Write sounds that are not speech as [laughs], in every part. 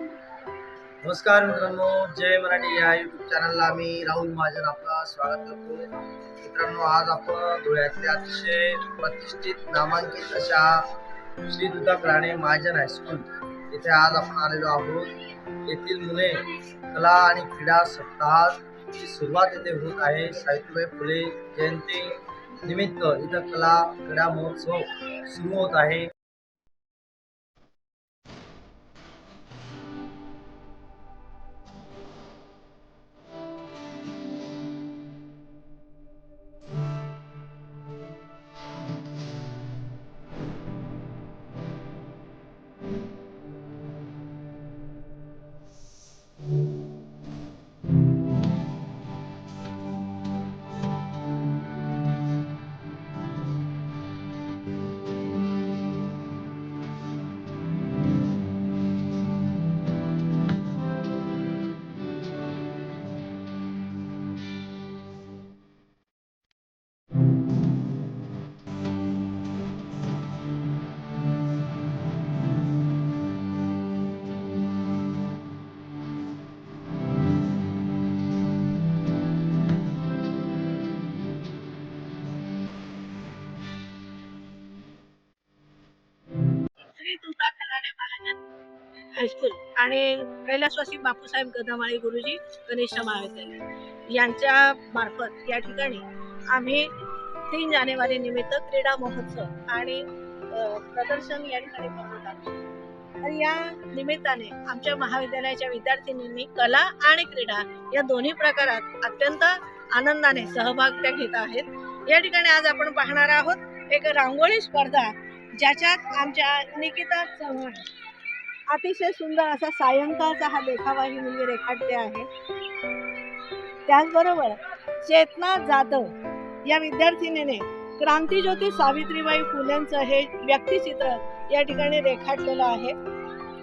नमस्कार मित्रांनो जय मराठी या युट्यूब चॅनलला मी राहुल महाजन आपला स्वागत करतो. मित्रांनो आज आपण धुळ्यातल्या अतिशय प्रतिष्ठित नामांकित अशा श्री दुधाक राणे महाजन हायस्कूल इथे आज आपण आलेलो आहोत. येथील मुले कला आणि क्रीडा सप्ताहाची सुरुवात इथे होत आहे. सावित्रीबाई फुले जयंती निमित्त इथं कला क्रीडा महोत्सव सुरू होत आहे. हायस्कूल. आणि कैलासवासी बापूसाहेब गदामाळी गुरुजी कनिष्ठ महाविद्यालय. यांच्या मार्फत या ठिकाणी आम्ही तीन जानेवारी निमित्त क्रीडा महोत्सव आणि प्रदर्शन या ठिकाणी करण्यात आलं या निमित्ताने आमच्या महाविद्यालयाच्या विद्यार्थिनींनी कला आणि क्रीडा या दोन्ही प्रकारात अत्यंत आनंदाने सहभाग त्या घेत आहेत. या ठिकाणी आज आपण पाहणार आहोत एक रांगोळी स्पर्धा ज्याच्यात आमच्या निकिता चव्हाण अतिशय सुंदर असा सायंकाळचा हा देखावा ही मुलगी म्हणजे रेखाटते आहे. त्याचबरोबर चेतना जाधव या विद्यार्थिनीने क्रांतीज्योती सावित्रीबाई फुलेंचं हे व्यक्तिचित्र या ठिकाणी रेखाटलेलं आहे.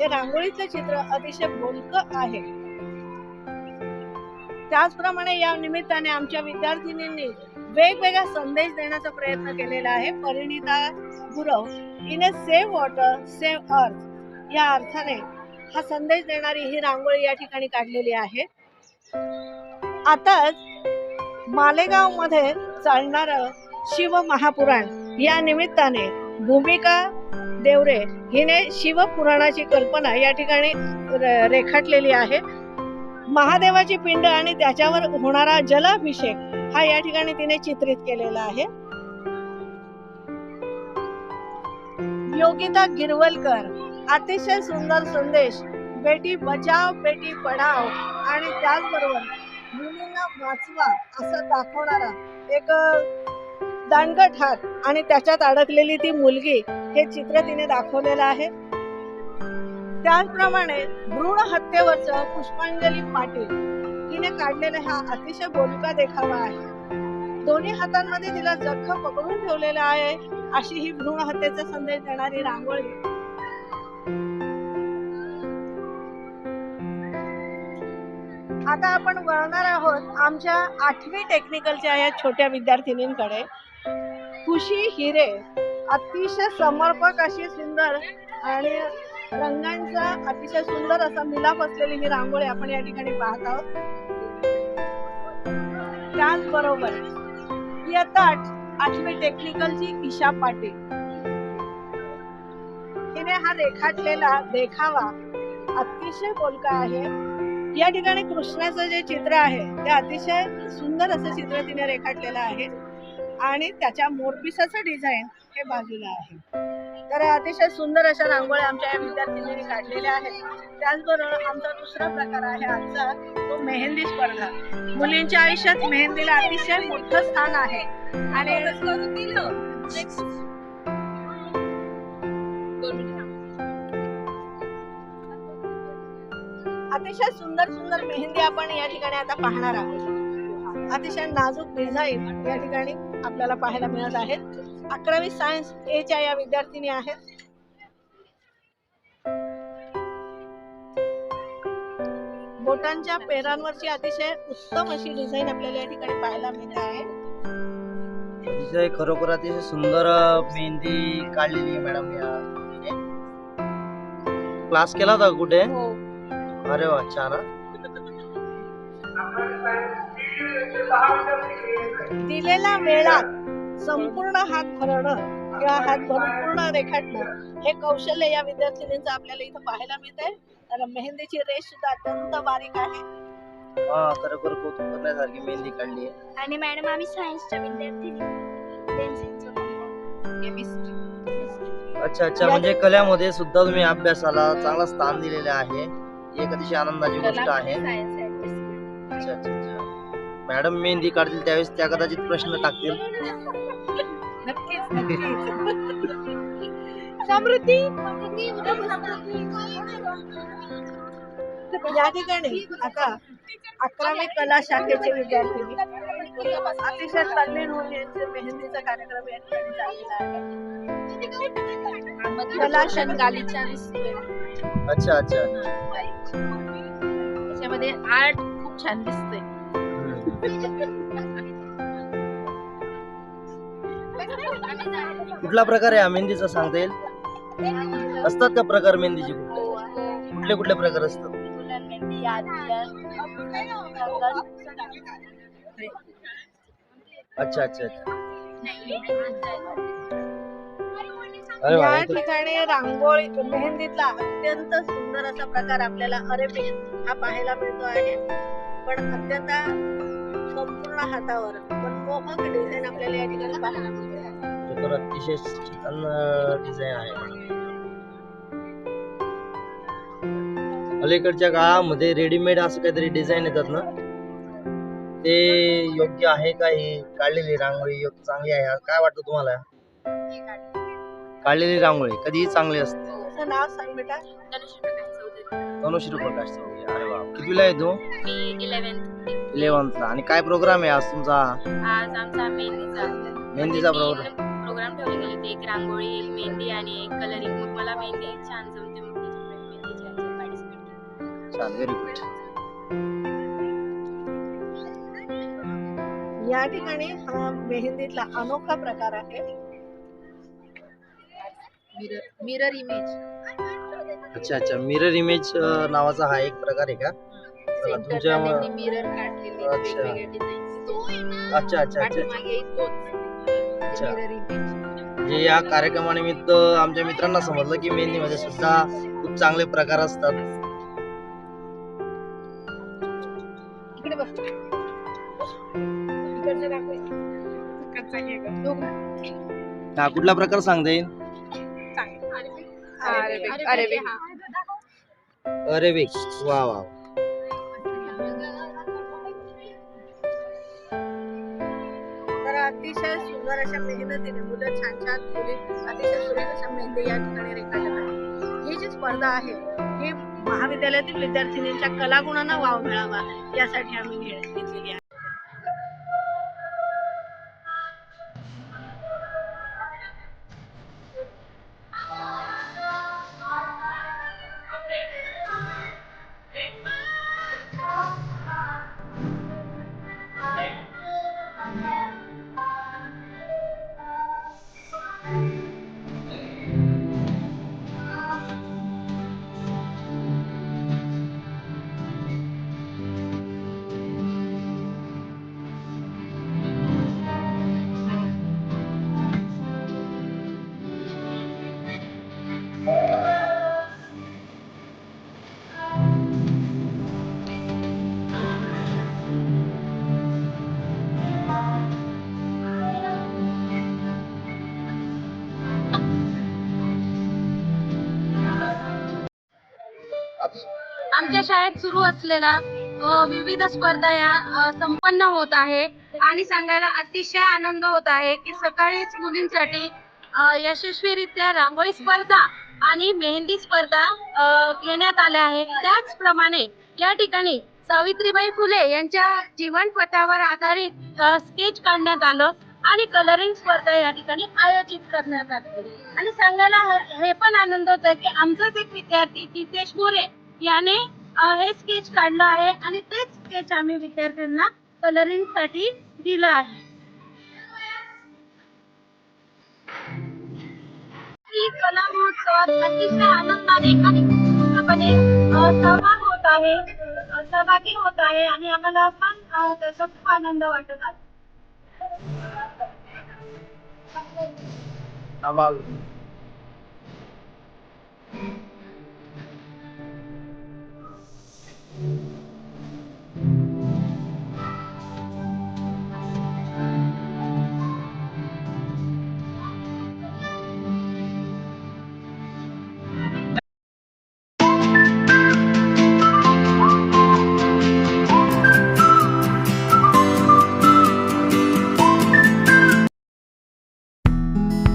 हे रांगोळीचं चित्र अतिशय बोलक आहे. त्याचप्रमाणे या निमित्ताने आमच्या विद्यार्थिनींनी वेगवेगळा संदेश देण्याचा प्रयत्न केलेला आहे. Parinita Gurav in a save water save earth. या अर्थाने हा संदेश देणारी ही रांगोळी या ठिकाणी काढलेली आहे. आताच मालेगावमध्ये चालणार शिव महापुराण या निमित्ताने भूमिका देवरे हिने शिवपुराणाची कल्पना या ठिकाणी रेखाटलेली आहे. महादेवाची पिंड आणि त्याच्यावर होणारा जलाभिषेक हा या ठिकाणी तिने चित्रित केलेला आहे. योगिता गिरवलकर अतिशय सुंदर संदेश. बेटी बचाव बेटी पढाव आणि त्याचबरोबर मुलींना वाचवा असं दाखवणारा एक दांडगट हात आणि त्याच्यात अडकलेली ती मुलगी हे चित्र तिने दाखवलेलं आहे. त्याचप्रमाणे भ्रूण हत्येवरच पुष्पांजली पाटील तिने काढलेला हा अतिशय बोलका देखावा आहे. दोन्ही हातांमध्ये तिला जख पकडून ठेवलेला आहे अशी ही भ्रूण हत्येचा संदेश देणारी रांगोळी. आता आपण वळणार आहोत आमच्या आठवी टेक्निकलच्या या छोट्या विद्यार्थिनींकडे. खुशी हिरे अतिशय समर्पक अशी सुंदर आणि रंगांचा अतिशय सुंदर असा मिलाप असलेली ही रांगोळी आपण या ठिकाणी पाहत आहोत. त्याचबरोबर इयत्ता आठवी टेक्निकलची ईशा पाटील. हिने हा रेखाटलेला देखावा अतिशय बोलका आहे. या ठिकाणी कृष्णाचं जे चित्र आहे ते अतिशय सुंदर असं चित्र तिने रेखाटलेलं आहे. आणि त्याच्या मोरपिसाचं डिझाईन हे बाजूला आहे. तर अतिशय सुंदर अशा रांगोळ्या आमच्या या विद्यार्थिनींनी काढलेल्या आहेत. त्याचबरोबर आमचा दुसरा प्रकार आहे आजचा तो मेहंदी स्पर्धा. मुलींच्या आयुष्यात मेहंदीला अतिशय मोठं स्थान आहे. आणि अतिशय सुंदर सुंदर मेहंदी आपण या ठिकाणी आता पाहणार आहोत. अतिशय नाजूक डिझाईन या ठिकाणी आपल्याला पाहायला मिळत आहेत. अकरावी सायन्स एच्या या विद्यार्थिनी आहेत. बोटांच्या पेरांवरची अतिशय उत्तम अशी डिझाईन आपल्याला या ठिकाणी पाहायला मिळत आहे. अतिशय खरोखर अतिशय सुंदर मेहंदी काढलेली आहे मॅडम या क्लास केला होता कुठे? हो. अरे वा छान. दिलेल्या वेळात संपूर्ण हात भरणं किंवा हात भरून पूर्ण रेखाटणं हे कौशल्य या विद्यार्थिनींचं आपल्याला इथं पाहायला मिळतंय. तर मेहंदीची रेष सुद्धा अत्यंत बारीक आहे. हा खरोखर कौतुक करण्यासारखी मेहंदी काढली आहे. आणि मॅडम आम्ही सायन्सच्या विद्यार्थी केमिस्ट्री अच्छा अच्छा म्हणजे कल्यामध्ये सुद्धा तुम्ही अभ्यासाला चांगला स्थान दिलेले आहे. एक अतिशय आनंदाची गोष्ट आहे. अच्छा अच्छा अच्छा. मॅडम मेहंदी काढतील त्यावेळेस त्या कदाचित प्रश्न टाकतील. [laughs] नक्कीच नक्कीच. समृद्धी या ठिकाणी आता अकरावी कला शाखेचे विद्यार्थी अतिशय तल्लीन होऊन यांचे मेहंदीचा कार्यक्रम या ठिकाणी आहे. कला गालीच्या अच्छा अच्छा त्याच्यामध्ये आर्ट खूप छान दिसतंय. कुठला प्रकार आहे हा मेहंदीचा सांगता येईल? असतात का प्रकार मेहंदीचे कुठले? कुठले कुठले प्रकार असतात? अच्छा अच्छा अच्छा. या ठिकाणी रांगोळी मेहंदीतला अत्यंत सुंदर असा प्रकार आपल्याला अरेबिक हा पाहायला मिळतो आहे. पण अत्यंत संपूर्ण हातावर मनमोहक डिझाईन आपल्याला या ठिकाणी पाहायला मिळते तर अतिशय छान डिझाईन आहे. अलीकडच्या काळामध्ये रेडीमेड असं काहीतरी डिझाईन येतात ना? ते योग्य आहे का? ही काढलेली रांगोळी योग्य चांगली आहे. काय वाटतं तुम्हाला? काढलेली रांगोळी कधीही चांगली असते. तुझं नाव सांग बेटा. तनुश्री प्रकाश चौधरी. अरे वा. कितवीला आहे तू? मी इलेव्हन्थ इलेव्हन्थला आणि काय प्रोग्राम आहे आज तुमचा? आज आमचा मेहंदीचा. मेहंदीचा प्रोग्राम प्रोग्राम ठेवले गेले ते एक रांगोळी एक मेहंदी आणि एक कलरिंग मग मला मेहंदी छान जमते मग त्याच्यामुळे मेहंदीच्या ह्याच्यात participate केलं. छान. व्हेरी गुड या ठिकाणी हा मेहंदीतला अनोखा प्रकार आहे. मिरर मिरर इमेज अच्छा अच्छा. मिरर इमेज नावाचा हा एक प्रकार आहे का? चला तुमच्या मिरर काढलेले अच्छा. डिझाईन अच्छा अच्छा अच्छा पाठीमागे तोच अच्छा. मिरर इमेज म्हणजे या कार्यक्रमानिमित्त आमच्या मित्रांना समजलं की मेहंदीमध्ये सुद्धा खूप चांगले प्रकार असतात. इकडे बघ. इकडचं दाखव. इकडचा हे बघ. दोघं. हा कुठला प्रकार सांगता येईल? अरेबिक. अरेबिक. अरेबिक. वा वा तर अतिशय सुंदर अशा मेहनतीने मुलं छान छान मुली अतिशय सुरेख अशा मेहंदी या ठिकाणी रेखाटत आहे ही जी स्पर्धा आहे ही महाविद्यालयातील विद्यार्थिनींच्या कलागुणांना वाव मिळावा यासाठी आम्ही घेतलेली आहे. शाळेत सुरू असलेला विविध स्पर्धा या संपन्न होत आहे. आणि सांगायला अतिशय आनंद होत आहे की सकाळीच मुलींसाठी यशस्वीरित्या रांगोळी स्पर्धा आणि मेहंदी स्पर्धा घेण्यात आल्या आहे. त्याचप्रमाणे या ठिकाणी सावित्रीबाई फुले यांच्या जीवनपटावर आधारित स्केच काढण्यात आलं आणि कलरिंग स्पर्धा या ठिकाणी आयोजित करण्यात आली. आणि सांगायला हे पण आनंद होत आहे की आमचाच एक विद्यार्थी जितेश मोरे याने हे स्केच काढलं आहे आणि तेच स्केच आम्ही विद्यार्थ्यांना कलरिंगसाठी दिलं आहे. कला महोत्सवात अतिशय आनंदाने आणि पूर्णपणे सहभाग होत आहे सहभागी होत आहे आणि आम्हाला पण त्याचा खूप आनंद वाटत आहे. आवाज